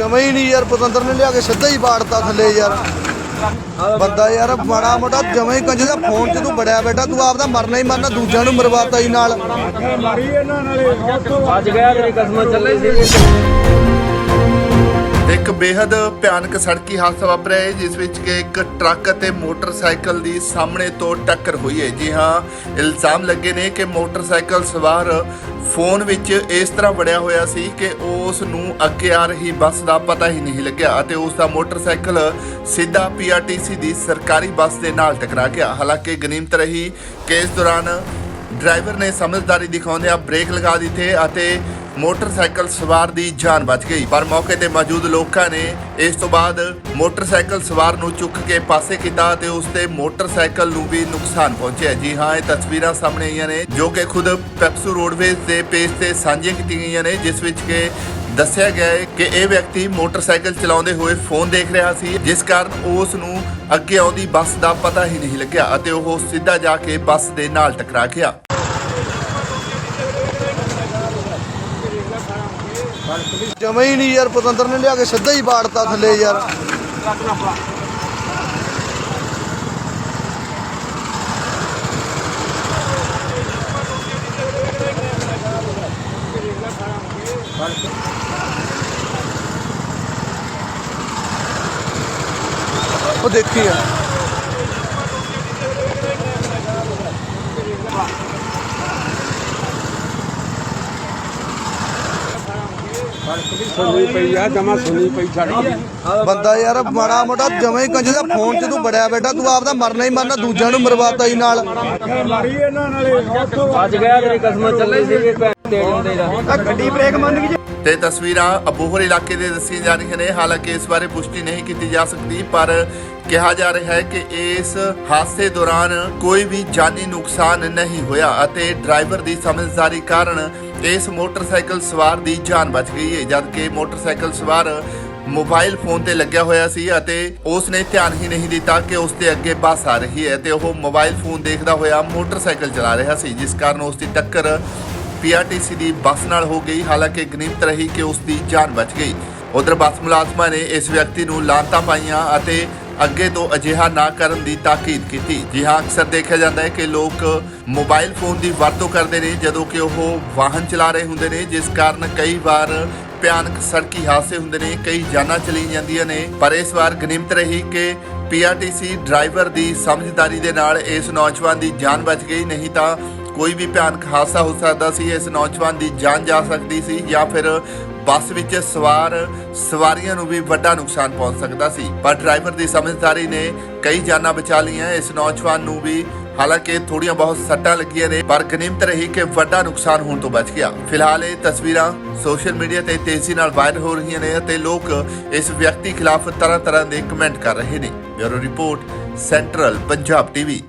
ਜਮੇ ਹੀ ਨਹੀਂ ਯਾਰ ਪਤੰਦਰ ਨੇ ਲਿਆ ਕੇ ਸਿੱਧਾ ਹੀ ਬਾੜਤਾ ਥੱਲੇ ਯਾਰ। ਬੰਦਾ ਯਾਰ ਮਾੜਾ ਮੋਟਾ ਜਮੇ ਹੀ ਕੰਜ ਦਾ ਫੋਨ 'ਚ ਤੂੰ ਬੜਿਆ ਬੈਠਾ ਤੂੰ ਆਪਦਾ ਮਰਨਾ ਹੀ ਮਰਨਾ ਦੂਜਿਆਂ ਨੂੰ ਮਰਵਾਤਾ ਹੀ ਨਾਲ। ਅੱਜ ਗਿਆ ਤੇਰੀ ਕਸਮ ਚੱਲੇ ਸੀ। ਬੇहद ਭਿਆਨਕ ਸੜਕੀ ਹਾਦਸਾ ਵਾਪਰਿਆ ਹੈ, ਜਿਸ ਵਿੱਚ ਕਿ ਇੱਕ ਟਰੱਕ ਅਤੇ ਮੋਟਰਸਾਈਕਲ ਦੀ ਸਾਹਮਣੇ ਤੋਂ ਟੱਕਰ ਹੋਈ ਹੈ। ਜੀ ਹਾਂ, ਇਲਜ਼ਾਮ ਲੱਗੇ ਨੇ ਕਿ ਮੋਟਰਸਾਈਕਲ ਸਵਾਰ ਫੋਨ ਵਿੱਚ ਇਸ ਤਰ੍ਹਾਂ ਵੜਿਆ ਹੋਇਆ ਸੀ ਕਿ ਉਸ ਨੂੰ ਅੱਗੇ ਆ ਰਹੀ ਬੱਸ ਦਾ ਪਤਾ ਹੀ ਨਹੀਂ ਲੱਗਿਆ ਅਤੇ ਉਸ ਦਾ ਮੋਟਰਸਾਈਕਲ ਸਿੱਧਾ ਪੀਆਰਟੀਸੀ ਦੀ ਸਰਕਾਰੀ ਬੱਸ ਦੇ ਨਾਲ ਟਕਰਾ ਗਿਆ। ਹਾਲਾਂਕਿ ਗਨੀਮਤ ਰਹੀ ਕਿ ਇਸ ਦੌਰਾਨ ਡਰਾਈਵਰ ਨੇ ਸਮਝਦਾਰੀ ਦਿਖਾਉਂਦਿਆਂ ਬ੍ਰੇਕ ਲਗਾ ਦਿੱਤੇ ਅਤੇ ਮੋਟਰਸਾਈਕਲ ਸਵਾਰ ਦੀ ਜਾਨ ਬਚ ਗਈ। ਪਰ ਮੌਕੇ ਤੇ ਮੌਜੂਦ ਲੋਕਾਂ ਨੇ ਇਸ ਤੋਂ ਬਾਅਦ ਮੋਟਰਸਾਈਕਲ ਸਵਾਰ ਨੂੰ ਚੁੱਕ ਕੇ ਪਾਸੇ ਕੀਤਾ ਅਤੇ ਉਸ ਦੇ ਮੋਟਰਸਾਈਕਲ ਨੂੰ ਵੀ ਨੁਕਸਾਨ ਪਹੁੰਚਿਆ। ਜੀ ਹਾਂ, ਇਹ ਤਸਵੀਰਾਂ ਸਾਹਮਣੇ ਆਈਆਂ ਨੇ, ਜੋ ਕਿ ਖੁਦ ਪੈਪਸੂ ਰੋਡਵੇਜ਼ ਦੇ ਪੇਜ ਤੇ ਸਾਂਝੀਆਂ ਕੀਤੀਆਂ ਗਈਆਂ ਨੇ, ਜਿਸ ਵਿੱਚ ਕਿ ਦੱਸਿਆ ਗਿਆ ਹੈ ਕਿ ਇਹ ਵਿਅਕਤੀ ਮੋਟਰਸਾਈਕਲ ਚਲਾਉਂਦੇ ਹੋਏ ਫੋਨ ਦੇਖ ਰਿਹਾ ਸੀ, ਜਿਸ ਕਾਰਨ ਉਸ ਨੂੰ ਅੱਗੇ ਆਉਂਦੀ ਬੱਸ ਦਾ ਪਤਾ ਹੀ ਨਹੀਂ ਲੱਗਿਆ ਅਤੇ ਉਹ ਸਿੱਧਾ ਜਾ ਕੇ ਬੱਸ ਦੇ ਨਾਲ ਟਕਰਾ ਗਿਆ। ਜਮੇ ਹੀ ਨਹੀਂ ਯਾਰ ਪਤੰਦਰ ਨੇ ਲਿਆ ਕੇ ਸਿੱਧਾ ਹੀ ਬਾੜਤਾ ਥੱਲੇ ਯਾਰ ਉਹ ਦੇਖੀ ਆ ਸੁਣੀ ਪਈ ਆ ਜਮਾ ਸੁਣੀ ਪਈ ਸਾਡੀ। ਬੰਦਾ ਯਾਰ ਮਾੜਾ ਮੋਟਾ ਜਮੇ ਹੀ ਕੰਜ ਦਾ ਫੋਨ 'ਚ ਤੂੰ ਬੜਿਆ ਬੈਠਾ ਤੂੰ ਆਪਦਾ ਮਰਨਾ ਹੀ ਮਰਨਾ ਦੂਜਿਆਂ ਨੂੰ ਮਰਵਾਤਾ ਹੀ ਨਾਲ। ਅੱਜ ਗਿਆ ਤੇਰੀ ਕਸਮ ਚੱਲੇ ਸੀ ਦੇ ਦਿੰਦੇ ਦਾ ਗੱਡੀ ਬ੍ਰੇਕ ਮੰਨ ਗਈ ਤੇ ਤਸਵੀਰਾਂ ਅਬੋਹਰ ਇਲਾਕੇ ਦੇ ਦੱਸੀਆਂ ਜਾ ਰਹੀਆਂ ਨੇ। ਹਾਲਾਂਕਿ ਇਸ ਬਾਰੇ ਪੁਸ਼ਟੀ ਨਹੀਂ ਕੀਤੀ ਜਾ ਸਕਦੀ ਪਰ ਕਿਹਾ ਜਾ ਰਿਹਾ ਹੈ ਕਿ ਇਸ ਹਾਦਸੇ ਦੌਰਾਨ ਕੋਈ ਵੀ ਜਾਨੀ ਨੁਕਸਾਨ ਨਹੀਂ ਹੋਇਆ ਅਤੇ ਡਰਾਈਵਰ ਦੀ ਸਮਝਦਾਰੀ ਕਾਰਨ ਇਸ ਮੋਟਰਸਾਈਕਲ ਸਵਾਰ ਦੀ ਜਾਨ ਬਚ ਗਈ ਹੈ, ਜਦਕਿ ਮੋਟਰਸਾਈਕਲ ਸਵਾਰ ਮੋਬਾਈਲ ਫੋਨ ਤੇ ਲੱਗਿਆ ਹੋਇਆ ਸੀ ਅਤੇ ਉਸ ਨੇ ਧਿਆਨ ਹੀ ਨਹੀਂ ਦਿੱਤਾ ਕਿ ਉਸ ਦੇ ਅੱਗੇ ਬੱਸ ਆ ਰਹੀ ਹੈ ਤੇ ਉਹ ਮੋਬਾਈਲ ਫੋਨ ਦੇਖਦਾ ਹੋਇਆ ਮੋਟਰਸਾਈਕਲ ਚਲਾ ਰਿਹਾ ਸੀ, ਜਿਸ ਕਾਰਨ ਉਸ ਦੀ ਟੱਕਰ ਪੀਆਰਟੀਸੀ ਦੀ ਬੱਸ ਨਾਲ ਹੋ ਗਈ। ਹਾਲਾਂਕਿ ਗਨੀਮਤ ਰਹੀ ਕਿ ਉਸ ਦੀ ਜਾਨ ਬਚ ਗਈ। ਉਧਰ ਬੱਸ ਮੁਲਾਜ਼ਮਾਂ ਨੇ ਇਸ ਵਿਅਕਤੀ ਨੂੰ ਲਾਤਾਂ ਪਾਈਆਂ ਅਤੇ ਅੱਗੇ ਤੋਂ ਅਜਿਹਾ ਨਾ ਕਰਨ ਦੀ ਤਾਕੀਦ ਕੀਤੀ। ਜੀ ਹਾਂ ਅਕਸਰ ਦੇਖਿਆ ਜਾਂਦਾ ਹੈ ਕਿ ਲੋਕ ਮੋਬਾਈਲ ਫੋਨ ਦੀ ਵਰਤੋਂ ਕਰਦੇ ਨੇ, ਜਦੋਂ ਕਿ ਉਹ ਵਾਹਨ ਚਲਾ ਰਹੇ ਹੁੰਦੇ ਨੇ, ਜਿਸ ਕਾਰਨ ਕਈ ਵਾਰ ਭਿਆਨਕ ਸੜਕੀ ਹਾਦਸੇ ਹੁੰਦੇ ਨੇ, ਕਈ ਜਾਨਾਂ ਚਲੀ ਜਾਂਦੀਆਂ ਨੇ। ਪਰ ਇਸ ਵਾਰ ਗਨੀਮਤ ਰਹੀ ਕਿ ਪੀਆਰਟੀਸੀ ਡਰਾਈਵਰ ਦੀ ਸਮਝਦਾਰੀ ਦੇ ਨਾਲ ਇਸ ਨੌਜਵਾਨ ਦੀ ਜਾਨ ਬਚ ਗਈ। ਨਹੀਂ ਤਾਂ ਕੋਈ ਵੀ ਭਿਆਨਕ ਹਾਦਸਾ ਹੋ ਸਕਦਾ ਸੀ, ਇਸ ਨੌਜਵਾਨ ਦੀ ਜਾਨ ਜਾ ਸਕਦੀ ਸੀ ਜਾਂ ਫਿਰ ਬੱਸ ਵਿੱਚ ਸਵਾਰ ਸਵਾਰੀਆਂ ਨੂੰ ਵੀ ਵੱਡਾ ਨੁਕਸਾਨ ਪਹੁੰਚ ਸਕਦਾ ਸੀ। ਪਰ ਡਰਾਈਵਰ ਦੀ ਸਮਝਦਾਰੀ ਨੇ ਕਈ ਜਾਨਾਂ ਬਚਾ ਲਈਆਂ। ਇਸ ਨੌਜਵਾਨ ਨੂੰ ਵੀ ਹਾਲਾਂਕਿ ਥੋੜੀਆਂ ਬਹੁਤ ਸੱਟਾਂ ਲੱਗੀਆਂ ਨੇ, ਪਰ ਗਨੀਮਤ ਰਹੀ ਕਿ ਵੱਡਾ ਨੁਕਸਾਨ ਹੋਣ ਤੋਂ ਬਚ ਗਿਆ। ਫਿਲਹਾਲ ਇਹ ਤਸਵੀਰਾਂ ਸੋਸ਼ਲ ਮੀਡੀਆ ਤੇ ਤੇਜ਼ੀ ਨਾਲ ਵਾਇਰਲ ਹੋ ਰਹੀਆਂ ਨੇ ਅਤੇ ਲੋਕ ਇਸ ਵਿਅਕਤੀ ਖਿਲਾਫ ਤਰ੍ਹਾਂ ਤਰ੍ਹਾਂ ਦੇ ਕਮੈਂਟ ਕਰ ਰਹੇ ਨੇ। Bureau report, central Punjab TV.